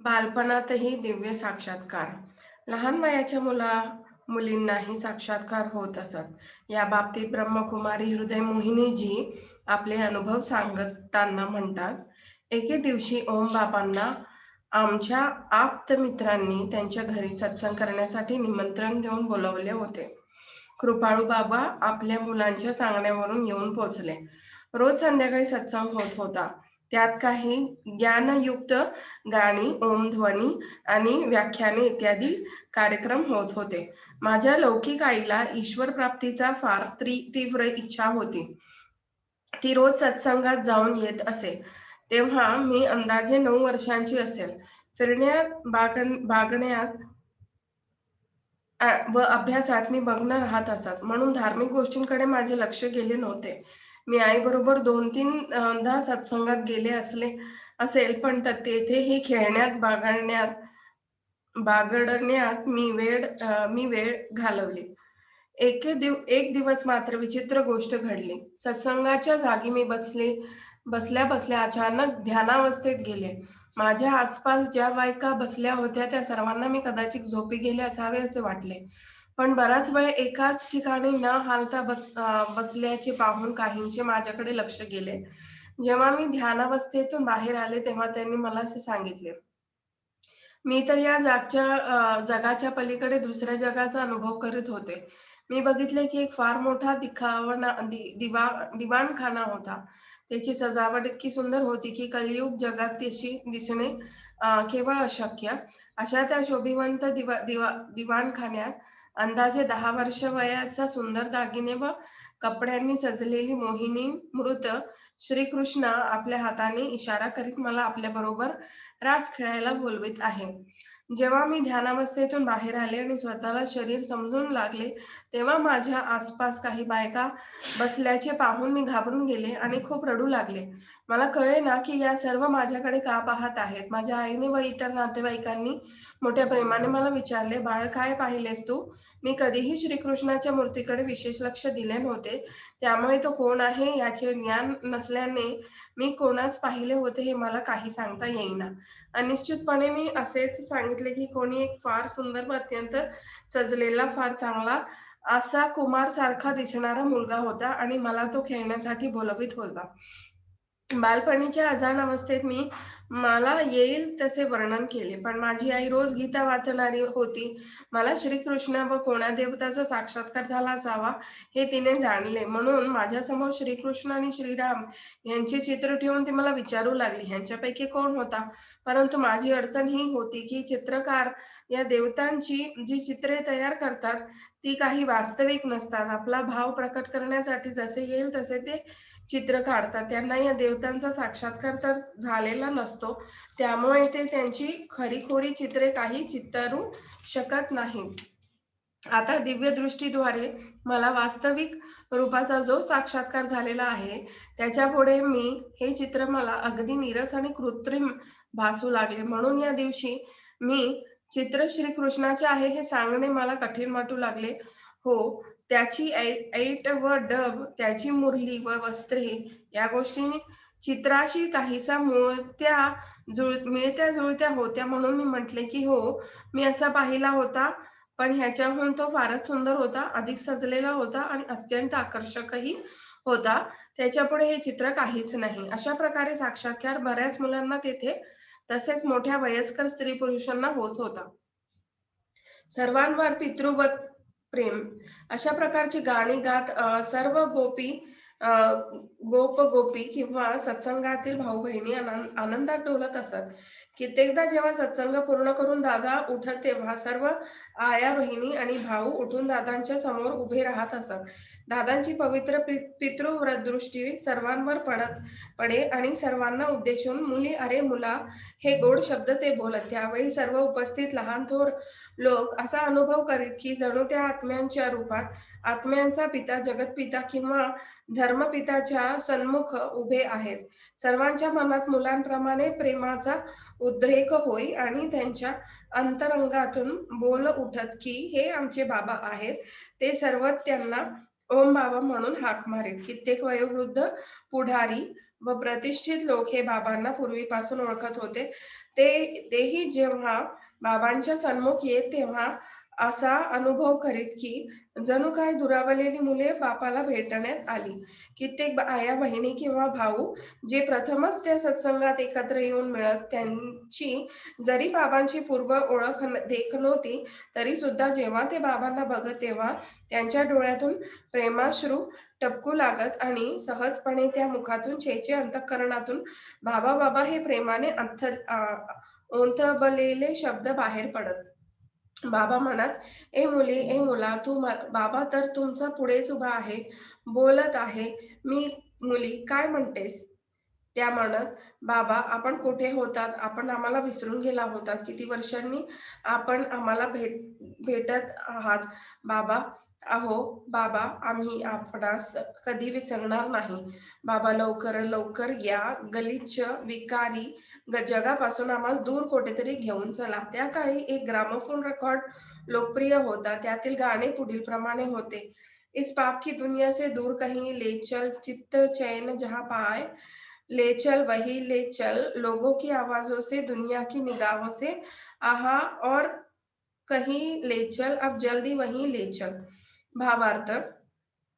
बालपणातही दिव्य साक्षात्कार. लहान वयाच्या मुला मुलींनाही साक्षात्कार होत असत. या बाबतीत ब्रह्मकुमारी हृदय मोहिनीजी आपले अनुभव सांगताना म्हणतात, एके दिवशी ओम बाबांना आमच्या आप्त मित्रांनी त्यांच्या घरी सत्संग करण्यासाठी निमंत्रण देऊन बोलवले होते. कृपाळू बाबा आपल्या मुलांच्या सांगण्यावरून येऊन पोचले. रोज संध्याकाळी सत्संग होत होता. त्यात काही ज्ञानयुक्त गाणी, ओमध्वनी आणि व्याख्याने इत्यादी कार्यक्रम होत होते. माझ्या लौकिक आईला ईश्वर प्राप्तीचा फार तीव्र इच्छा होती. ती रोज सत्संगात जाऊन येत असे. तेव्हा मी अंदाजे नऊ वर्षांची असेल. फिरण्यात, बागण्यात व अभ्यासात मी बघणं राहत असत. म्हणून धार्मिक गोष्टींकडे माझे लक्ष गेले नव्हते. मी आईबरोबर दोन तीनदा सत्संगात गेले असले असेल पण तेथेही खेळण्यात बागडण्यात बागडण्यात मी वेळ मी वेळ घालवली. एके दिव एक दिवस मात्र विचित्र गोष्ट घडली. सत्संगाच्या जागी मी बसले बसल्या बसल्या अचानक ध्यानावस्थेत गेले. माझ्या आसपास ज्या बायका बसल्या होत्या त्या सर्वांना मी कदाचित झोपी गेले असावे असे वाटले. पण बराच वेळ एकाच ठिकाणी न हालता बस बसल्याचे पाहून काहींचे माझ्याकडे लक्ष गेले. जेव्हा मी ध्यानावस्थेतून बाहेर आले तेव्हा त्यांनी मला असे सांगितले, मी तर या जागच्या जगाच्या पलीकडे दुसऱ्या जगाचा अनुभव करत होते. मी बघितले की एक फार मोठा दिखावना दिवा दिवाणखाना होता. त्याची सजावट इतकी सुंदर होती की कलियुग जगात तशी दिसणे केवळ अशक्य. अशा त्या शोभिवंत दिवा दिवा दिवाणखान्यात अंदाजे दहा वर्ष वयाचा सुंदर दागिने व कपड्यांनी सजलेली मोहिनी मृत श्रीकृष्ण आपल्या हाताने इशारा करीत मला आपल्या बरोबर रास खेळायला बोलवीत आहे. जेव्हा मी ध्यानावस्थेतून बाहेर आले आणि स्वतःला शरीर समजून लागले तेव्हा माझ्या आसपास काही बायका बसल्याचे पाहून मी घाबरून गेले आणि खूप रडू लागले. मला कळे ना की या सर्व माझ्याकडे का पाहत आहेत. माझ्या आईने व इतर नातेवाईकांनी मोठ्या प्रेमाने मला विचारले, बाळ काय पाहिलेस तू? मी कधीही श्रीकृष्णाच्या मूर्तीकडे विशेष लक्ष दिले नव्हते. त्यामुळे तो कोण आहे याचे ज्ञान नसल्याने मी कोणास पाहिले होते हे मला काही सांगता येईना. अनिश्चितपणे मी असेच सांगितले की कोणी एक फार सुंदर व अत्यंत सजलेला फार चांगला असा कुमार सारखा दिसणारा मुलगा होता आणि मला तो खेळण्यासाठी बोलवीत होता. बालपणीच्या अजाण अवस्थेत मी मला येईल तसे वर्णन केले. पण माझी आई रोज गीता वाचणारी होती. मला श्रीकृष्ण व कोणा देवताचा साक्षात्कार झाला असावा हे तिने जाणले. म्हणून माझ्यासमोर श्रीकृष्ण आणि श्रीराम यांचे चित्र ठेवून ती मला विचारू लागली, ह्यांच्यापैकी कोण होता? परंतु माझी अडचण ही होती की चित्रकार या देवतांची जी चित्रे तयार करतात ती काही वास्तविक नसतात. आपला भाव प्रकट करण्यासाठी जसे येईल तसे ते चित्र काढतात. त्यांना या देवतांचा साक्षात्कार तर झालेला नसतो. त्यामुळे ते त्यांची खरीखोरी चित्रे काही चित्तरू शकत नाहीत. आता दिव्य दृष्टीद्वारे मला वास्तविक रूपाचा जो साक्षात्कार झालेला आहे त्याच्यापुढे मी हे चित्र मला अगदी नीरस आणि कृत्रिम भासू लागले. म्हणून या दिवशी मी चित्र श्रीकृष्णाचे आहे हे सांगणे मला कठीण वाटू लागले. हो, त्याची ऐट व डब, त्याची मुरली व वस्त्रे या गोष्टी चित्राशी काहीसा मुळत्या जुळ मिळत्या जुळत्या होत्या म्हणून मी म्हटले की हो मी असा पाहिला होता. पण ह्याच्याहून तो फारच सुंदर होता अधिक सजलेला होता आणि अत्यंत आकर्षकही होता. त्याच्यापुढे हे चित्र काहीच नाही. अशा प्रकारे साक्षात्कार बऱ्याच मुलांना तेथे तसेच मोठ्या वयस्कर स्त्री पुरुषांना होत होता. सर्वांवर पितृवत प्रेम. अशा प्रकारची गाणी गात सर्व गोपी गोप गोपी किंवा सत्संगातील भाऊ बहिणी आनंदात डोलत असत. कित्येकदा जेव्हा सत्संग पूर्ण करून दादा उठत तेव्हा सर्व आया बहिणी आणि भाऊ उठून दादांच्या समोर उभे राहत असत. दादांची पवित्र पितृव्रत दृष्टी सर्वांवर पडत पडे आणि सर्वांना उद्देशून मुली अरे मुला हे गोड शब्द ते बोलत. त्यावेळी सर्व उपस्थित लहान थोर लोक असा अनुभव करीत की जणू त्या आत्म्यांच्या रूपात आत्म्यांचा पिता जगतपिता किंवा धर्मपिताच्या सन्मुख उभे आहेत. सर्वांच्या मनात मुलांप्रमाणे प्रेमाचा उद्रेक होई आणि त्यांच्या अंतरंगातून बोल उठत की हे आमचे बाबा आहेत. ते सर्व त्यांना ओम बाबा म्हणून हाक मारीत कित्येक वयोवृद्ध पुढारी व प्रतिष्ठित लोक हे बाबांना पूर्वीपासून ओळखत होते. ते तेही जेव्हा बाबांच्या सन्मुख येत तेव्हा असा अनुभव करीत की जणू काय दुरावलेली मुले बापाला भेटण्यात आली. कित्येक आया बहिणी किंवा भाऊ जे प्रथमच त्या सत्संगात एकत्र येऊन मिळत त्यांची जरी बाबांची पूर्व ओळख देख नव्हती तरी सुद्धा जेव्हा ते बाबांना बघत तेव्हा त्यांच्या डोळ्यातून प्रेमाश्रू टपकू लागत आणि सहजपणे त्या मुखातून चेचे अंतकरणातून बाबा बाबा हे प्रेमाने अंथ ओंथबलेले शब्द बाहेर पडत. बाबा म्हणत ए मुली ए मुला तू बाबा तर तुमचा पुढेच उभा आहे बोलत आहे. मी मुली काय म्हणतेस? त्या म्हणत बाबा आपण कुठे होतात? आपण आम्हाला विसरून गेला होतात. किती वर्षांनी आपण आम्हाला भेट भेटत आहात. बाबा अहो बाबा आम्ही आपणास कधी विसरणार नाही. बाबा लवकर लवकर या गलिच्छ विकारी जगापासून आम्हाला दूर कुठेतरी घेऊन चला. त्या काळी एक ग्रामोफोन रेकॉर्ड लोकप्रिय होता. त्यातील गाणे पुढील प्रमाणे होते. इस पाप की दुनिया से दूर कहीं ले चल चित्त चैन जहां पाए ले चल वही ले चल। लोगों की आवाजों से दुनिया की निगाहों से आहा और कहीं ले चल अब जल्दी वही ले चल। भावार्थ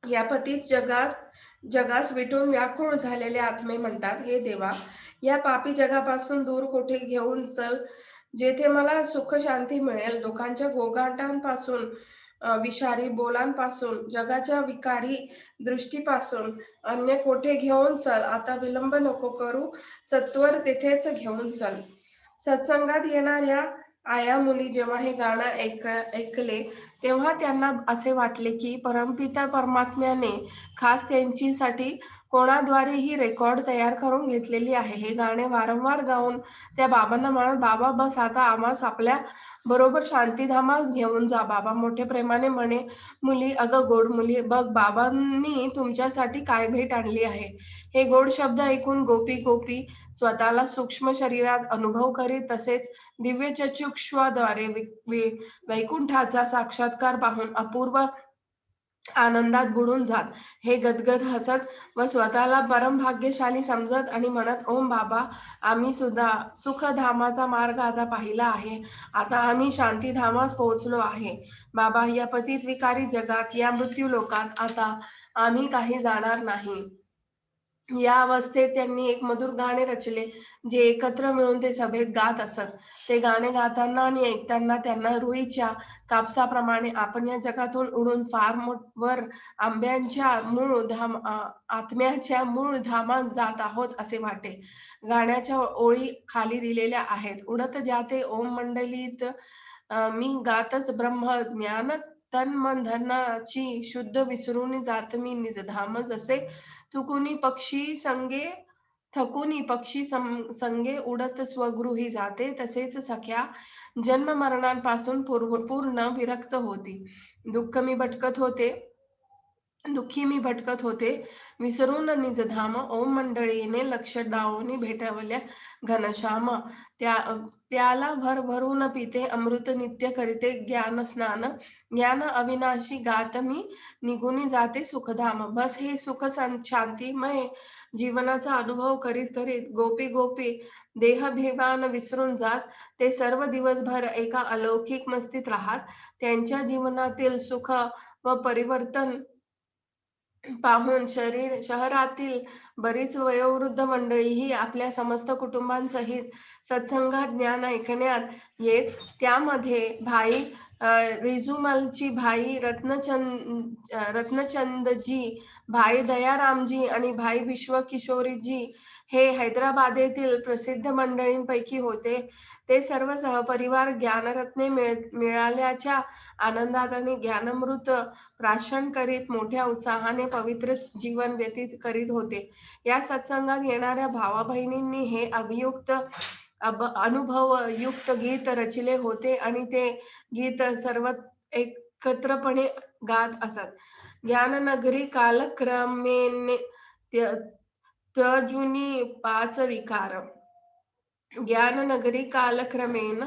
या पतीत जगात जगास विटून व्याकुळ झालेले आत्मे म्हणतात हे देवा या पापी जगापासून दूर कुठे घेऊन चल जेथे मला सुख शांती मिळेल. लोकांच्या गोगाटांपासून विषारी बोलांपासून जगाच्या विकारी दृष्टीपासून अन्य कोठे घेऊन चल. आता विलंब नको करू सत्वर तेथेच घेऊन चल. सत्संगात येणाऱ्या आया मुली जेव्हा हे गाणं ऐक ऐकले तेव्हा त्यांना असे वाटले की परमपिता परमात्म्याने खास त्यांच्यासाठी कोणाद्वारे ही रेकॉर्ड तयार करून घेतलेली आहे. हे गाणे वारंवार गाऊन त्या बाबांना म्हणत बाबा बस आता आम्हास आपल्या बरोबर शांतीधामास घेऊन जा. बाबा मोठ्या प्रेमाने म्हणे मुली अगं गोड मुली बघ बाबांनी तुमच्यासाठी काय भेट आणली आहे. हे गोड शब्द ऐकून गोपी गोपी स्वतःला सूक्ष्म शरीरात अनुभव करीत तसेच दिव्य चक्षुष्वाद्वारे वैकुंठाचा साक्षात चमत्कार पाहून अपूर्व आनंदात बुडून जात. हे गदगद हसत व स्वतःला परम भाग्यशाली समजत आणि म्हणत ओम बाबा आम्ही सुद्धा सुखधामाचा मार्ग आता पाहिला आहे. आता आम्ही शांतीधामास पोहोचलो आहे. बाबा या पतित विकारी जगात या मृत्यू लोकात आता आम्ही काही जाणार नाही. या अवस्थेत त्यांनी एक मधुर गाणे रचले जे एकत्र मिळून ते सभेत गात असत. ते गाणे गाताना आणि ऐकताना त्यांना रुईच्या कापसाप्रमाणे आपण या जगातून उडून फार वर आंब्यांच्या मूळ धाम आत्म्याच्या मूळ धामात जात आहोत असे वाटे. गाण्याच्या ओळी खाली दिलेल्या आहेत. उडत जाते ओम मंडलीत मी गातच ब्रह्म ज्ञान तन मन धनाची शुद्ध विसरून जात मी निजधाम जसे तुकुनी पक्षी संगे थकुनी पक्षी संगे उडत स्वगृही जाते तसेच सख्या जन्म मरणांपासून पूर्ण विरक्त होती. दुःख मी भटकत होते. दुःखी मी भटकत होते. विसरून निजधाम ओम मंडळीने लक्ष डावून भेटवल्या घनश्याम. त्या प्याला भर भरून पिते अमृत नित्य करीते ज्ञान स्नान. ज्ञान अविनाशी गात मी निघून जाते सुखधाम. बस हे सुख शांतीमय जीवनाचा अनुभव करीत करीत गोपी गोपी देहभिमान विसरून जात. ते सर्व दिवसभर एका अलौकिक मस्तीत राहत. त्यांच्या जीवनातील सुख व परिवर्तन पाहून शरीर शहरातील बरीच वयोवृद्ध मंडळीही आपल्या समस्त कुटुंबांसहित सत्संगात ज्ञान ऐकण्यात येत. त्यामध्ये भाई रिजुमलची भाई रत्नचंद रत्नचंदजी भाई दयारामजी आणि भाई विश्वकिशोरीजी हे हैदराबादेतील प्रसिद्ध मंडळींपैकी होते. ते सर्व सहपरिवार ज्ञानरत्ने मिळाल्याच्या आनंदात आणि ज्ञानमृत प्राशन करीत मोठ्या उत्साहाने पवित्र जीवन व्यतीत करीत होते. या सत्संगात येणाऱ्या भावा बहिणींनी हे अभियुक्त अनुभव युक्त गीत रचले होते आणि ते गीत सर्व एकत्रपणे गात असत. ज्ञाननगरी कालक्रमेने त्वजुनी पाच विकार ज्ञाननगरी कालक्रमेण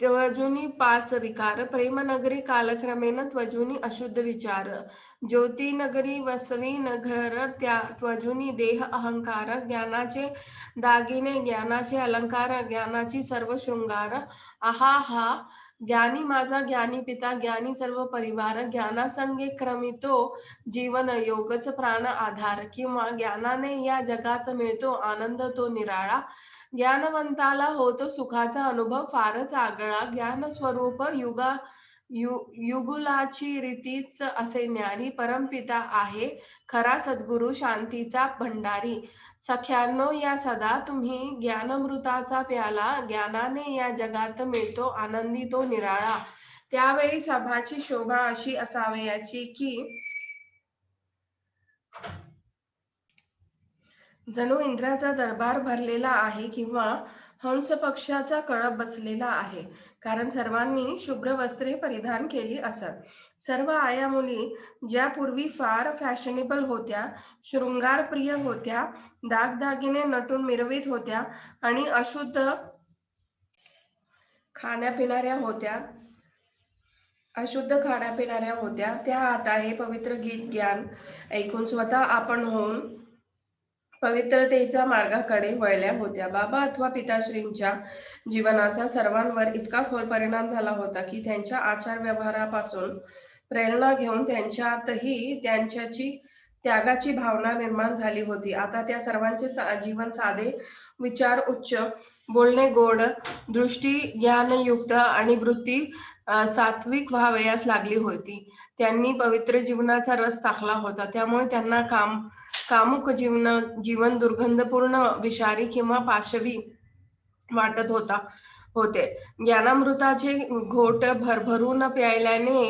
त्वजुनी पाच विकार प्रेमनगरी कालक्रमेण त्वजुनी अशुद्ध विचार ज्योती नगरी वसवी नगर त्या त्वजुनी देह अहंकार ज्ञानाचे दागिने ज्ञानाचे अलंकार ज्ञानाची सर्व शृंगार. आहा हा ज्ञानी माता ज्ञानी पिता ज्ञानी सर्व परिवार ज्ञानासंगे क्रमितो जीवन योगच प्राण आधार. किंवा ज्ञानाने या जगात मिळतो आनंद तो निराळा. ज्ञानवंताला होतो सुखाचा अनुभव फारच आगळा. ज्ञान स्वरूप युगा यु युगुलाची रीतीच असे ज्ञानी परमपिता आहे. खरा सद्गुरु शांतीचा भंडारी. सख्यानो या सदा तुम्ही ज्ञानमृताचा प्याला. ज्ञानाने या जगात मिळतो आनंदी तो निराळा. त्यावेळी सभाची शोभा अशी असावयाची की जणू इंद्राचा दरबार भरलेला आहे किंवा हंस पक्षाचा कळप बसलेला आहे. कारण सर्वांनी शुभ्र वस्त्रे परिधान केली असत. सर्व आया मुली ज्या पूर्वी फार फॅशनेबल होत्या शृंगार प्रिय होत्या दागदागिने नटून मिरवीत होत्या आणि अशुद्ध खाण्यापिणाऱ्या होत्या अशुद्ध खाण्यापिणाऱ्या होत्या त्या आता हे पवित्र गीत ज्ञान ऐकून स्वतः आपण होऊन पवित्रतेच्या मार्गाकडे वळल्या होत्या. बाबा अथवा पिताश्रींच्या जीवनाचा सर्वांवर इतका खोल परिणाम झाला होता की त्यांच्या आचार व्यवहारापासून प्रेरणा घेऊन त्यांच्यातही त्यांच्याची त्यागाची भावना निर्माण झाली होती. आता त्या सर्वांचे सा जीवन साधे विचार उच्च बोलणे गोड दृष्टी ज्ञानयुक्त आणि वृत्ती सात्विक व्हावयास लागली होती. त्यांनी पवित्र जीवनाचा रस चाखला होता. त्यामुळे त्यांना काम कामुक जीवन जीवन दुर्गंधपूर्ण विषारी किंवा पाशवी वाटत होता होते. ज्ञानामृताचे घोट भरभरून प्यायल्याने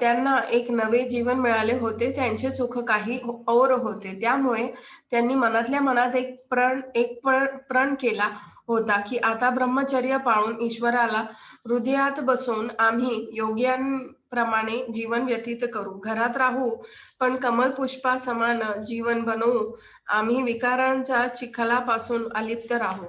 त्यांना एक नवे जीवन मिळाले होते. त्यांचे सुख काही हो, और होते. त्यामुळे त्यांनी मनातल्या मनात एक प्रण एक प्रण केला होता की आता ब्रह्मचर्य पाळून ईश्वराला हृदयात बसून आम्ही योग्यांप्रमाणे जीवन व्यतीत करू. घरात राहू पण कमल पुष्पा समान जीवन बनवू. आम्ही विकारांच्या चिखलापासून अलिप्त राहू.